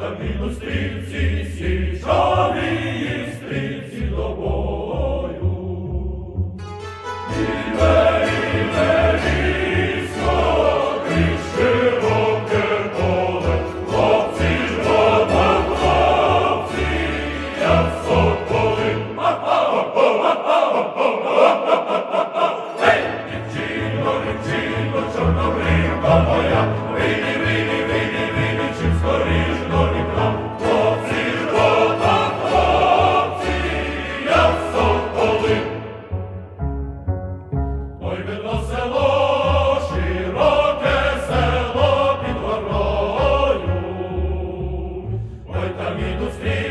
Каміну стрільці, січові стрільці до бою. Віве, віве, військо, широке поле, хлопці ж вода, хлопці, як соколи. Гей, дівчино, дівчино, чорнобривка моя, caminho dos três.